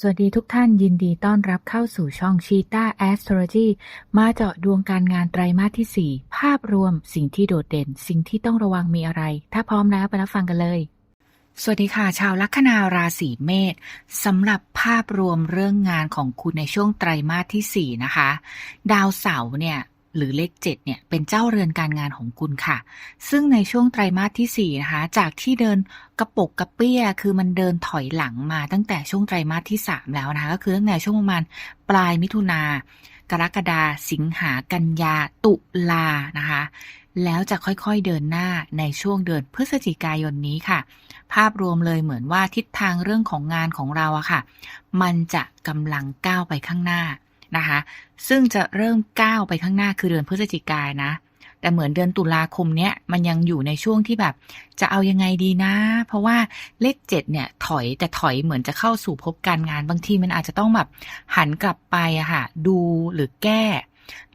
สวัสดีทุกท่านยินดีต้อนรับเข้าสู่ช่อง Cheetah Astrology มาเจาะดวงการงานไตรมาสที่ 4 ภาพรวมสิ่งที่โดดเด่น สิ่งที่ต้องระวังมีอะไร ถ้าพร้อมแล้วไปรับฟังกันเลย สวัสดีค่ะ ชาวลัคนาราศีเมษสำหรับภาพรวมเรื่องงานของคุณในช่วงไตรมาสที่ 4 นะคะ ดาวเสาร์เนี่ย หรือเลข 7 เนี่ย เป็นเจ้าเรือนการงานของคุณค่ะ ซึ่งในช่วงไตรมาสที่ 4 นะคะ จากที่เดินกระปกกระเปี้ย คือมันเดินถอยหลังมาตั้งแต่ช่วงไตรมาสที่ 3 แล้วนะคะ ก็คือตั้งแต่ช่วงประมาณปลายมิถุนากรกฎาสิงหากันยาตุลานะคะ แล้วจะค่อยๆเดินหน้าในช่วงเดือนพฤศจิกายนนี้ค่ะ ภาพรวมเลยเหมือนว่าทิศทางเรื่องของงานของเราอะค่ะ มันจะกำลังก้าวไปข้างหน้า นะคะ ซึ่งจะเริ่มก้าวไปข้างหน้าคือเดือนพฤศจิกายนะ แต่เหมือนเดือนตุลาคมเนี้ยมันยังอยู่ในช่วงที่แบบ จะเอายังไงดีนะ เพราะว่าเลขเจ็ดเนี่ย ถอยแต่ถอยเหมือนจะเข้าสู่ภพการงานบางทีมันอาจจะต้องแบบหันกลับไปอะค่ะ ดูหรือแก้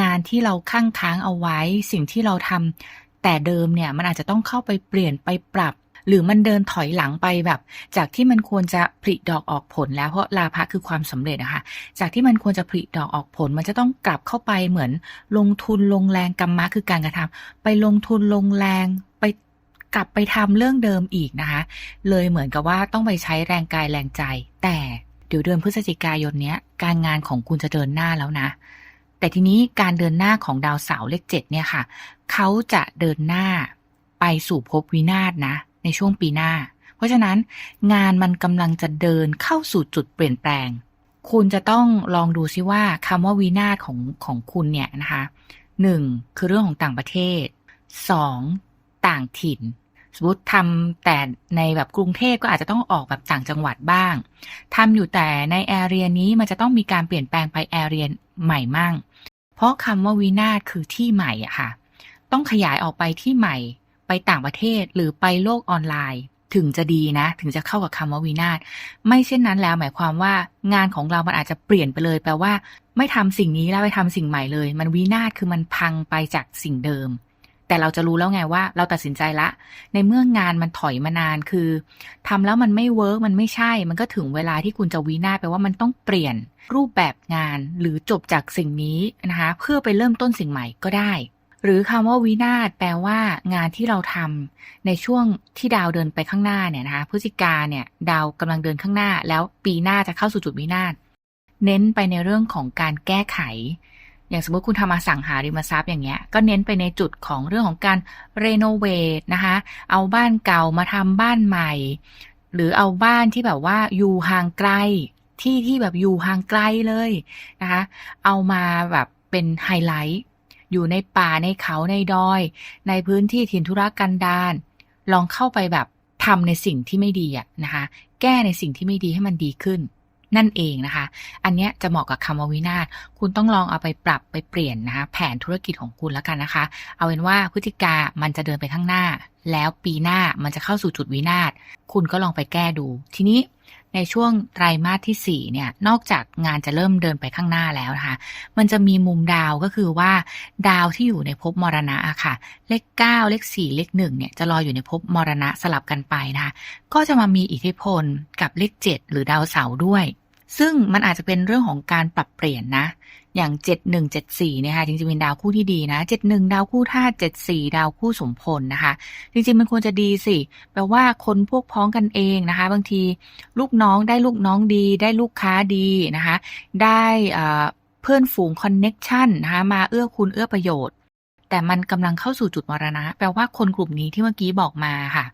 งานที่เราค้างค้างเอาไว้ สิ่งที่เราทำแต่เดิมเนี่ยมันอาจจะต้องเข้าไปเปลี่ยนไปปรับ หรือมันเดินถอยหลังไปแบบ จากที่มันควรจะผลิดอกออกผลแล้วเพราะลาภะคือความสำเร็จอะคะจากที่มันควรจะผลิดอกออกผล มันจะต้องกลับเข้าไปเหมือนลงทุนลงแรงกรรมะคือการกระทำไปลงทุนลงแรงไปกลับไปทำเรื่องเดิมอีกนะคะ เลยเหมือนกับว่าต้องไปใช้แรงกายแรงใจ แต่เดี๋ยวเดือนพฤศจิกายนเนี้ยการงานของคุณจะเดินหน้าแล้วนะแต่ทีนี้การเดินหน้าของดาวเสาร์เลขเจ็ดเนี่ยค่ะ เขาจะเดินหน้าไปสู่ภพวินาศนะ ในช่วงปีหน้า เพราะฉะนั้นงานมันกำลังจะเดินเข้าสู่จุดเปลี่ยนแปลง คุณจะต้องลองดูซิว่าคำว่าวินาศของของคุณเนี่ยนะคะหนึ่งคือเรื่องของต่างประเทศสองต่างถิ่นสมมติทำแต่ในแบบกรุงเทพก็อาจจะต้องออกแบบต่างจังหวัดบ้างทำอยู่แต่ในแอเรียนี้มันจะต้องมีการเปลี่ยนแปลงไปแอเรียใหม่มั่ง เพราะคำว่าวินาศคือที่ใหม่อะค่ะ ต้องขยายออกไปที่ใหม่ ไปต่างประเทศหรือไปโลกออนไลน์ ถึงจะดีนะ ถึงจะเข้ากับคำว่าวินาศไม่เช่นนั้นแล้วหมายความว่างานของเรามันอาจจะเปลี่ยนไปเลย แปลว่า ไม่ทำสิ่งนี้แล้วไปทำสิ่งใหม่เลย มันวินาศคือมันพังไปจากสิ่งเดิมแต่เราจะรู้แล้วไงว่าเราตัดสินใจละ ในเมื่องานมันถอยมานานคือทำแล้วมันไม่เวิร์กมันไม่ใช่ มันก็ถึงเวลาที่คุณจะวินาศแปลว่ามันต้องเปลี่ยนรูปแบบงานหรือจบจากสิ่งนี้นะคะเพื่อไปเริ่มต้นสิ่งใหม่ก็ได้ หรือคำว่าวินาศแปลว่างานที่เราทำในช่วงที่ดาวเดินไปข้างหน้าเนี่ยนะคะพฤศจิกาเนี่ยดาวกำลังเดินข้างหน้า แล้วปีหน้าจะเข้าสู่จุดวินาศเน้นไปในเรื่องของการแก้ไข อย่างสมมติคุณทำมาสั่งหาริมทรัพย์อย่างเงี้ย ก็เน้นไปในจุดของเรื่องของการเรโนเวทนะคะ เอาบ้านเก่ามาทำบ้านใหม่ หรือเอาบ้านที่แบบว่าอยู่ห่างไกล ที่ที่แบบอยู่ห่างไกลเลยนะคะ เอามาแบบเป็นไฮไลท์ อยู่ในป่าในเขาในดอย ในพื้นที่ถิ่นธุรกันดารลองเข้าไปแบบทำในสิ่งที่ไม่ดีอะนะคะ แก้ในสิ่งที่ไม่ดีให้มันดีขึ้น นั่นเองนะคะ อันเนี้ยจะเหมาะกับคำว่าวินาศคุณต้องลองเอาไปปรับไปเปลี่ยนนะคะ แผนธุรกิจของคุณแล้วกันนะคะ เอาเป็นว่าพฤติกามันจะเดินไปข้างหน้า แล้วปีหน้ามันจะเข้าสู่จุดวินาศคุณก็ลองไปแก้ดู ทีนี้ ในช่วงไตรมาสที่4เนี่ยนอกจากงานจะเริ่มเดินไปข้างหน้าแล้วนะคะมันจะมีมุมดาวก็คือว่า ดาวที่อยู่ในภพมรณะอะค่ะ เลข 9 เลข 4 เลข1เนี่ยจะลอยอยู่ในภพมรณะสลับกันไปนะคะก็จะมามีอิทธิพลกับเลข 7 หรือดาวเสาร์ด้วย ซึ่งมันอาจจะเป็นเรื่องของการปรับเปลี่ยนนะ อย่าง 7174เนี่ยค่ะจริงๆเป็นดาวคู่ที่ดีนะ 71 ดาวคู่ธาตุ74 ดาวคู่สมพลนะคะ จริงๆมันควรจะดีสิแปลว่าคนพวกพ้องกันเองนะคะ บางทีลูกน้องได้ลูกน้องดี ได้ลูกค้าดีนะคะ ได้เพื่อนฝูงคอนเน็กชันนะคะมาเอื้อคุณเอื้อประโยชน์ แต่มันกำลังเข้าสู่จุดมรณะ แปลว่าคนกลุ่มนี้ที่เมื่อกี้บอกมาค่ะ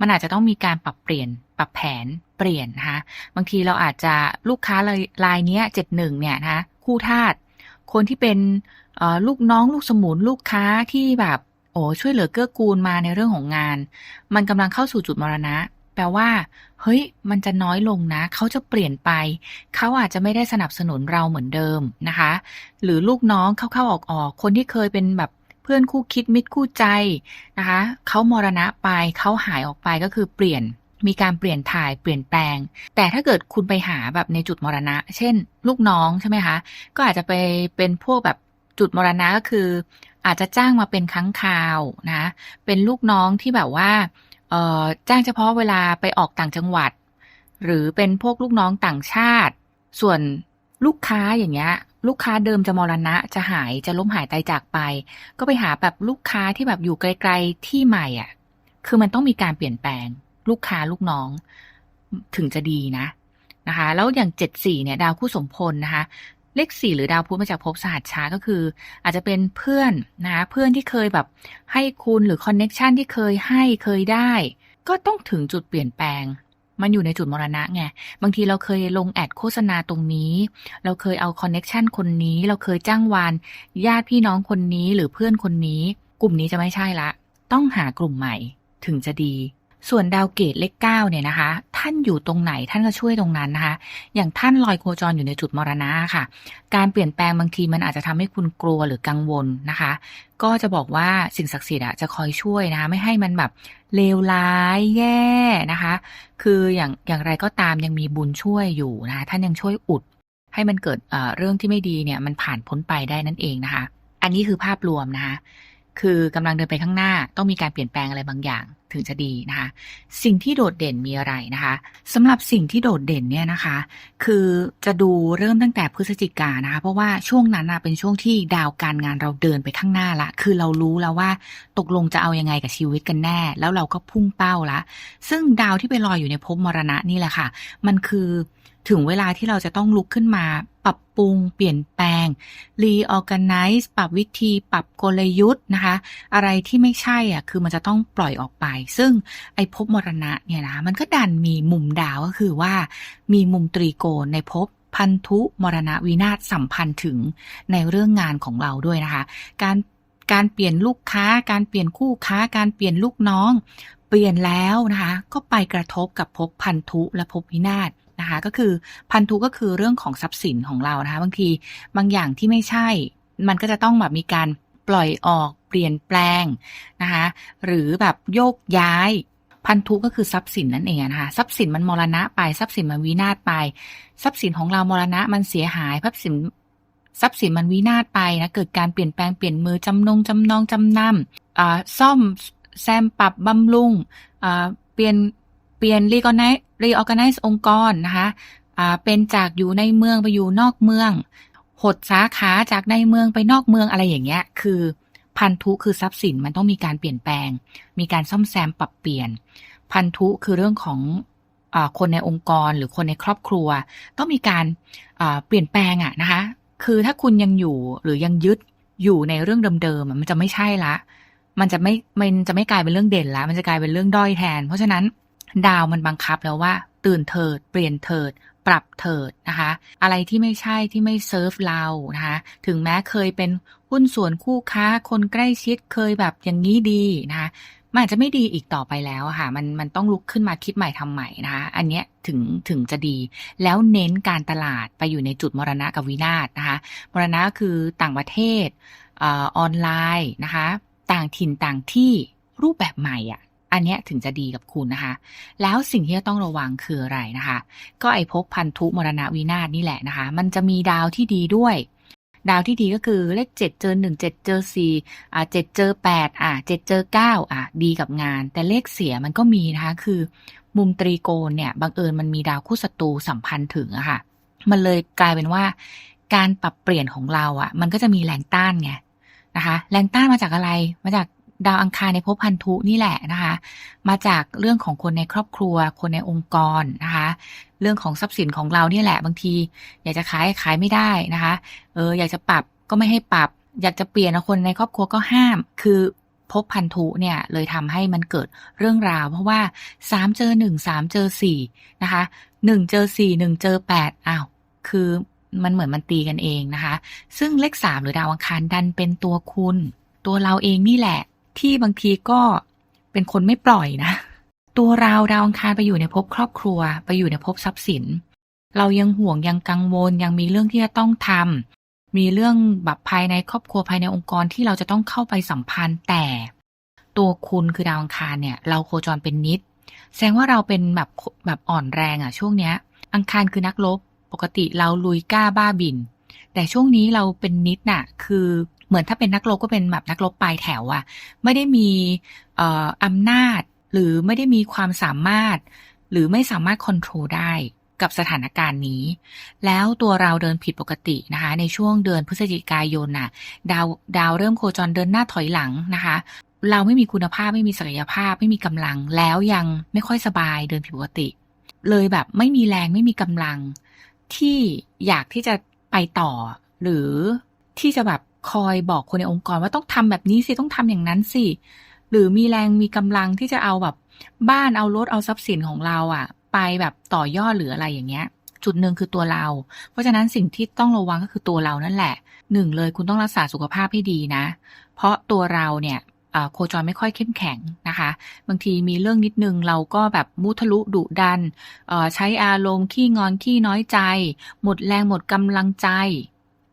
มันอาจจะต้องมีการปรับเปลี่ยนปรับแผนเปลี่ยนนะคะบางทีเราอาจจะลูกค้ารายรายเนี้ยเจ็ดหนึ่งเนี่ยนะคะ คู่ธาตุคนที่เป็นลูกน้องลูกสมุนลูกค้าที่แบบโอ้ช่วยเหลือเกื้อกูลมาในเรื่องของงาน มันกำลังเข้าสู่จุดมรณะ แปลว่า เฮ้ย มันจะน้อยลงนะ เขาจะเปลี่ยนไป เขาอาจจะไม่ได้สนับสนุนเราเหมือนเดิมนะคะ หรือลูกน้องเข้าๆออกๆคนที่เคยเป็นแบบเพื่อนคู่คิดมิตรคู่ใจนะคะ เขามรณะไป เขาหายออกไปก็คือเปลี่ยน มีการเปลี่ยนถ่ายเปลี่ยนแปลง แต่ถ้าเกิดคุณไปหาแบบในจุดมรณะ เช่น ลูกน้องใช่ไหมคะ ก็อาจจะไปเป็นพวกแบบจุดมรณะก็คือ อาจจะจ้างมาเป็นครั้งคราวนะ เป็นลูกน้องที่แบบว่าเอ่อจ้างเฉพาะเวลาไปออกต่างจังหวัด หรือเป็นพวกลูกน้องต่างชาติ ส่วนลูกค้าอย่างเงี้ยลูกค้าเดิมจะมรณะจะหายจะล้มหายตายจากไป ก็ไปหาแบบลูกค้าที่แบบอยู่ไกล ๆที่ใหม่อะ คือมันต้องมีการเปลี่ยนแปลง ลูกค้าลูกน้องถึงจะดีนะนะคะ แล้วอย่างเจ็ดสี่เนี่ย ดาวคู่สมพลนะคะ เลขสี่หรือดาวพุธมาจากภพสหัสช้าก็คือ อาจจะเป็นเพื่อนนะะเพื่อนที่เคยแบบให้คุณหรือคอนเน็ชันที่เคยให้เคยได้ ก็ต้องถึงจุดเปลี่ยนแปลงมันอยู่ในจุดมรณะไง บางทีเราเคยลงแอดโฆษณาตรงนี้ เราเคยเอาคอนเน็ชันคนนี้ เราเคยจ้างวาน ญาติพี่น้องคนนี้หรือเพื่อนคนนี้ กลุ่มนี้จะไม่ใช่ละ ต้องหากลุ่มใหม่ ถึงจะดี ส่วนดาวเกตเลขเก้าเนี่ยนะคะ ท่านอยู่ตรงไหนท่านก็ช่วยตรงนั้นนะคะ อย่างท่านลอยโคจรอยู่ในจุดมรณะค่ะ การเปลี่ยนแปลงบางทีมันอาจจะทำให้คุณกลัวหรือกังวลนะคะ ก็จะบอกว่าสิ่งศักดิ์สิทธิ์อะจะคอยช่วยนะคะ ไม่ให้มันแบบเลวร้ายแย่นะคะ คืออย่างอย่างไรก็ตามยังมีบุญช่วยอยู่นะคะท่านยังช่วยอุด ให้มันเกิดเเรื่องที่ไม่ดีเนี่ยมันผ่านพ้นไปได้นั่นเองนะคะ อันนี้คือภาพรวมนะคะ คือกำลังเดินไปข้างหน้าต้องมีการเปลี่ยนแปลงอะไรบางอย่าง ถึงจะดีนะคะ สิ่งที่โดดเด่นมีอะไรนะคะสำหรับสิ่งที่โดดเด่นเนี่ยนะคะ คือจะดูเริ่มตั้งแต่พฤศจิกานะคะ เพราะว่าช่วงนั้นเป็นช่วงที่ดาวการงานเราเดินไปข้างหน้าละ คือเรารู้แล้วว่าตกลงจะเอายังไงกับชีวิตกันแน่ แล้วเราก็พุ่งเป้าละ ซึ่งดาวที่ไปลอยอยู่ในภพมรณะนี่แหละค่ะ มันคือ ถึงเวลาที่เราจะต้องลุกขึ้นมา ปรับปรุง เปลี่ยนแปลง reorganize ปรับวิธี ปรับกลยุทธ์นะคะ อะไรที่ไม่ใช่อะคือมันจะต้องปล่อยออกไป ซึ่งไอ้ภพมรณะเนี่ยนะมันก็ดันมีมุมดาวก็คือว่า มีมุมตรีโกณในภพพันธุมรณะวินาศสัมพันธ์ถึงในเรื่องงานของเราด้วยนะคะ การการเปลี่ยนลูกค้า การเปลี่ยนคู่ค้า การเปลี่ยนลูกน้อง เปลี่ยนแล้วนะคะ ก็ไปกระทบกับภพพันธุและภพวินาศ นะคะ ก็คือพันธุก็คือเรื่องของทรัพย์สินของเรานะคะ บางทีบางอย่างที่ไม่ใช่ มันก็จะต้องแบบมีการปล่อยออกเปลี่ยนแปลงนะคะ หรือแบบโยกย้ายพันธุก็คือทรัพย์สินนั่นเองนะคะทรัพย์สินมันมรณะไปทรัพย์สินมันวินาศไป ทรัพย์สินของเรามรณะมันเสียหายทรัพย์สินทรัพย์สินมันวินาศไปนะเกิดการเปลี่ยนแปลงเปลี่ยนมือจำนงจำนองจำนำอ่าซ่อมแซมปรับบำรุงอ่าเปลี่ยนเปลี่ยนรีกอนไน รีออแกไนซ์องค์กรนะคะเป็นจากอยู่ในเมืองไปอยู่นอกเมือง หดสาขาจากในเมืองไปนอกเมืองอะไรอย่างเงี้ย คือพันธุคือทรัพย์สินมันต้องมีการเปลี่ยนแปลง มีการซ่อมแซมปรับเปลี่ยน พันธุคือเรื่องของอคนในองค์กรหรือคนในครอบครัว ต้องมีการเปลี่ยนแปลงอะนะคะ คือถ้าคุณยังอยู่หรือยังยึดอยู่ในเรื่องเดิมๆมันจะไม่ใช่ละ มันจะไม่มันจะไม่กลายเป็นเรื่องเด่นละ มันจะกลายเป็นเรื่องด้อยแทน เพราะฉะนั้น ดาวมันบังคับแล้วว่า ตื่นเถิด เปลี่ยนเถิด ปรับเถิดนะคะ อะไรที่ไม่ใช่ที่ไม่เซิร์ฟเรานะคะ ถึงแม้เคยเป็นหุ้นส่วนคู่ค้าคนใกล้ชิดเคยแบบอย่างนี้ดีนะคะมันอาจจะไม่ดีอีกต่อไปแล้วค่ะ มันมันต้องลุกขึ้นมาคิดใหม่ทำใหม่นะคะ อันเนี้ยถึงถึงจะดี แล้วเน้นการตลาดไปอยู่ในจุดมรณะกับวินาศนะคะ มรณะคือต่างประเทศออนไลน์นะคะ ต่างถิ่นต่างที่รูปแบบใหม่อะ อันนี้ถึงจะดีกับคุณนะคะ แล้วสิ่งที่จะต้องระวังคืออะไรนะคะ ก็ไอภพพันธุมรณะวินาศนี่แหละนะคะ มันจะมีดาวที่ดีด้วย ดาวที่ดีก็คือเลขเจ็ดเจอหนึ่งเจ็ดเจอสี่อ่าเจ็ดเจอแปดอ่าเจ็ดเจอเก้าอ่าดีกับงาน แต่เลขเสียมันก็มีนะคะ คือ มุมตรีโกณเนี่ยบังเอิญมันมีดาวคู่ศัตรูสัมพันธ์ถึงอะค่ะ มันเลยกลายเป็นว่า การปรับเปลี่ยนของเราอะมันก็จะมีแรงต้านไงนะคะ แรงต้านมาจากอะไร มาจาก ดาวอังคารในภพพันธุนี่แหละนะคะ มาจากเรื่องของคนในครอบครัว คนในองค์กรนะคะ เรื่องของทรัพย์สินของเราเนี่ยแหละ บางที อยากจะขายขายไม่ได้นะคะ เอออยากจะปรับก็ไม่ให้ปรับ อยากจะเปลี่ยนคนในครอบครัวก็ห้าม คือภพพันธุเนี่ยเลยทำให้มันเกิดเรื่องราว เพราะว่าสามเจอหนึ่งสามเจอสี่นะคะหนึ่งเจอสี่หนึ่งเจอแปดอ้าวคือมันเหมือนมันตีกันเองนะคะ ซึ่งเลขสามหรือดาวอังคารดันเป็นตัวคุณ ตัวเราเองนี่แหละ ที่บางทีก็เป็นคนไม่ปล่อยนะ ตัวเราดาวอังคารไปอยู่ในภพครอบครัว ไปอยู่ในภพทรัพย์สิน เรายังห่วงยังกังวลยังมีเรื่องที่จะต้องทำมีเรื่องแบบภายในครอบครัวภายในองค์กรที่เราจะต้องเข้าไปสัมพันธ์แต่ ตัวคุณคือดาวอังคารเนี่ย เราโคจรเป็นนิด แสดงว่าเราเป็นแบบแบบอ่อนแรงอะช่วงเนี้ย อังคารคือนักรบปกติเราลุยกล้าบ้าบิน แต่ช่วงนี้เราเป็นนิดน่ะ คือ เหมือนถ้าเป็นนักรบก็เป็นแบบนักรบปลายแถวอะไม่ได้มีเอ่ออำนาจ หรือไม่ได้มีความสามารถ หรือไม่สามารถควบคุมได้กับสถานการณ์นี้ แล้วตัวเราเดินผิดปกตินะคะ ในช่วงเดือนพฤศจิกายนน่ะ ดาวดาวเริ่มโคจรเดินหน้าถอยหลังนะคะ เราไม่มีคุณภาพไม่มีศักยภาพ ไม่มีกำลัง แล้วยังไม่ค่อยสบายเดินผิดปกติ เลยแบบไม่มีแรงไม่มีกำลัง ที่อยากที่จะไปต่อ หรือที่จะแบบ คอยบอกคนในองค์กรว่าต้องทำแบบนี้สิต้องทำอย่างนั้นสิหรือมีแรงมีกำลังที่จะเอาแบบ บ้านเอารถเอาทรัพย์สินของเราอะไปแบบต่อยอดหรืออะไรอย่างเงี้ย จุดหนึ่งคือตัวเรา เพราะฉะนั้นสิ่งที่ต้องระวังก็คือตัวเรานั่นแหละหนึ่งเลยคุณต้องรักษาสุขภาพให้ดีนะ เพราะตัวเราเนี่ยโคจรไม่ค่อยเข้มแข็งนะคะ บางทีมีเรื่องนิดนึงเราก็แบบมุทะลุดุดัน ใช้อารมณ์ขี้งอนขี้น้อยใจ หมดแรงหมดกำลังใจ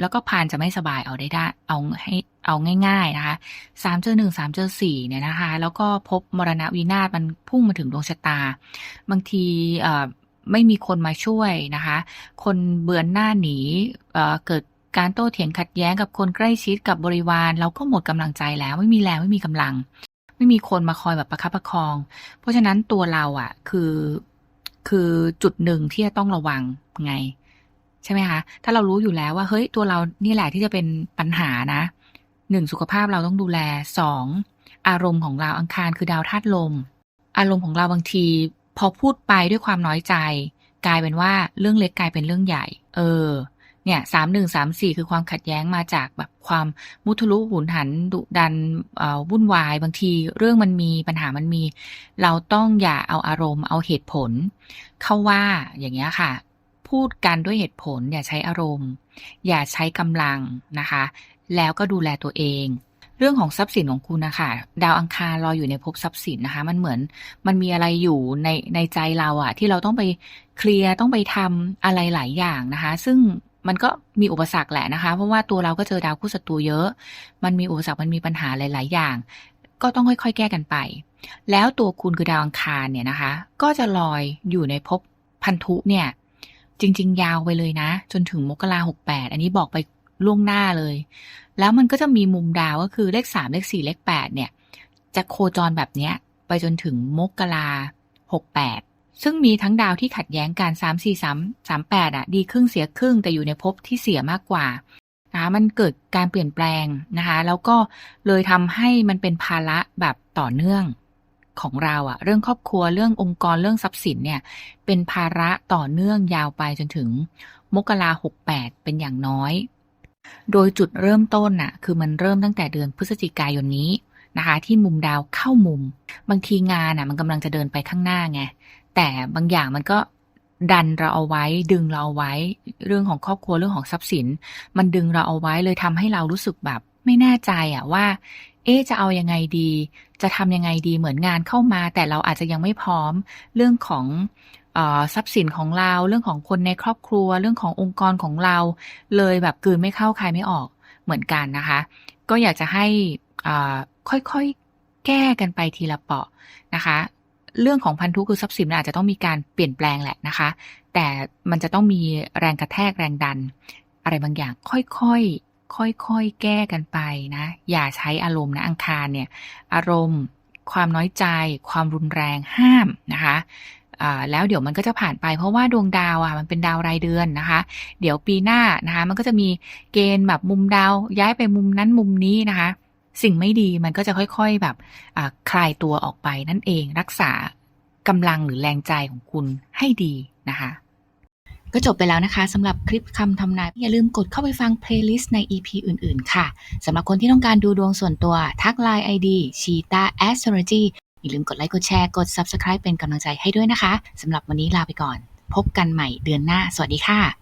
แล้วก็พานจะไม่สบายเอาได้ได้เอาให้เอาง่าย ๆนะคะสามเจอหนึ่งสามเจอสี่เนี่ยนะคะ แล้วก็พบมรณะวินาศมันพุ่งมาถึงดวงชะตา บางทีไม่มีคนมาช่วยนะคะ คนเบือนหน้าหนีเเกิดการโต้เถียงขัดแย้งกับคนใกล้ชิดกับบริวาร เราก็หมดกำลังใจแล้วไม่มีแรงไม่มีกำลัง ไม่มีคนมาคอยแบบประคับประคอง เพราะฉะนั้นตัวเราอะ่ะคือคือจุดหนึ่งที่จะต้องระวังไง ใช่ไหมคะ ถ้าเรารู้อยู่แล้วว่าเฮ้ยตัวเรานี่แหละที่จะเป็นปัญหานะหนึ่งสุขภาพเราต้องดูแลสองอารมณ์ของเราอังคารคือดาวธาตุลม อารมณ์ของเราบางที พอพูดไปด้วยความน้อยใจ กลายเป็นว่าเรื่องเล็กกลายเป็นเรื่องใหญ่ เออ เนี่ยสามหนึ่งสามสี่คือความขัดแย้งมาจากแบบความมุทะลุหุนหันดุดันวุ่นวาย บางทีเรื่องมันมีปัญหามันมี เราต้องอย่าเอาอารมณ์เอาเหตุผล เข้าว่าอย่างเงี้ยค่ะ พูดกันด้วยเหตุผล อย่าใช้อารมณ์ อย่าใช้กำลังนะคะ แล้วก็ดูแลตัวเอง เรื่องของทรัพย์สินของคุณนะคะดาวอังคารรออยู่ในภพทรัพย์สินนะคะ มันเหมือนมันมีอะไรอยู่ในในใจเราอะที่เราต้องไปเคลียร์ต้องไปทำอะไรหลายอย่างนะคะ ซึ่งมันก็มีอุปสรรคแหละนะคะ เพราะว่าตัวเราก็เจอดาวคู่ศัตรูเยอะ มันมีอุปสรรคมันมีปัญหาหลาย ๆ อย่าง ก็ต้องค่อย ๆ แก้กันไป แล้วตัวคุณคือดาวอังคารเนี่ยนะคะ ก็จะลอยอยู่ในภพพันธุเนี่ย จริง ๆ ยาวไปเลยนะ จนถึงมกราหกแปดอันนี้บอกไปล่วงหน้าเลย แล้วมันก็จะมีมุมดาวก็คือเลขสามเลขสี่เลขแปดเนี่ย จะโคจรแบบเนี้ย ไปจนถึงมกราหกแปดซึ่งมีทั้งดาวที่ขัดแย้งกันสามสี่สามสามแปดอะ ดีครึ่งเสียครึ่งแต่อยู่ในภพที่เสียมากกว่านะคะมันเกิดการเปลี่ยนแปลงนะคะ แล้วก็เลยทำให้มันเป็นภาระแบบต่อเนื่อง ของเราอะเรื่องครอบครัวเรื่ององค์กรเรื่องทรัพย์สินเนี่ยเป็นภาระต่อเนื่องยาวไปจนถึงมกราหกแปดเป็นอย่างน้อย โดยจุดเริ่มต้นน่ะคือมันเริ่มตั้งแต่เดือนพฤศจิกายนนี้นะคะที่มุมดาวเข้ามุม บางทีงานน่ะมันกำลังจะเดินไปข้างหน้าไงแต่บางอย่างมันก็ดันเราเอาไว้ ดึงเราเอาไว้ เรื่องของครอบครัวเรื่องของทรัพย์สิน มันดึงเราเอาไว้เลยทำให้เรารู้สึกแบบ ไม่แน่ใจอะว่า เอ๊จะเอายังไงดี จะทำยังไงดีเหมือนงานเข้ามา แต่เราอาจจะยังไม่พร้อมเรื่องของทรัพย์สินของเรา เรื่องของคนในครอบครัว เรื่องขององค์กรของเรา เลยแบบกืนไม่เข้าใคายไม่ออกเหมือนกันนะคะ ก็อยากจะให้ค่อยๆแก้กันไปทีละเปาะนะคะ เรื่องของพันธุคือทรัพย์สินมันอาจจะต้องมีการเปลี่ยนแปลงแหละนะคะ แต่มันจะต้องมีแรงกระแทกแรงดัน อะไรบางอย่างค่อยๆ ค่อยๆ แก้กันไปนะ อย่าใช้อารมณ์นะอังคารเนี่ย อารมณ์ ความน้อยใจ ความรุนแรงห้ามนะคะแล้วเดี๋ยวมันก็จะผ่านไปเพราะว่าดวงดาวอะมันเป็นดาวรายเดือนนะคะ เดี๋ยวปีหน้านะคะมันก็จะมีเกณฑ์แบบมุมดาวย้ายไปมุมนั้นมุมนี้นะคะ สิ่งไม่ดีมันก็จะค่อยๆแบบคลายตัวออกไปนั่นเองรักษากำลังหรือแรงใจของคุณให้ดีนะคะ ก็จบไปแล้วนะคะสำหรับคลิปคำทำนาย อย่าลืมกดเข้าไปฟังเพลย์ลิสต์ใน EP อื่น ๆ ค่ะสำหรับคนที่ต้องการดูดวงส่วนตัวทักไลน์ ID cheeta Astrology อย่าลืมกดไลค์กดแชร์กด Subscribe เป็นกำลังใจให้ด้วยนะคะสำหรับวันนี้ลาไปก่อน พบกันใหม่เดือนหน้า สวัสดีค่ะ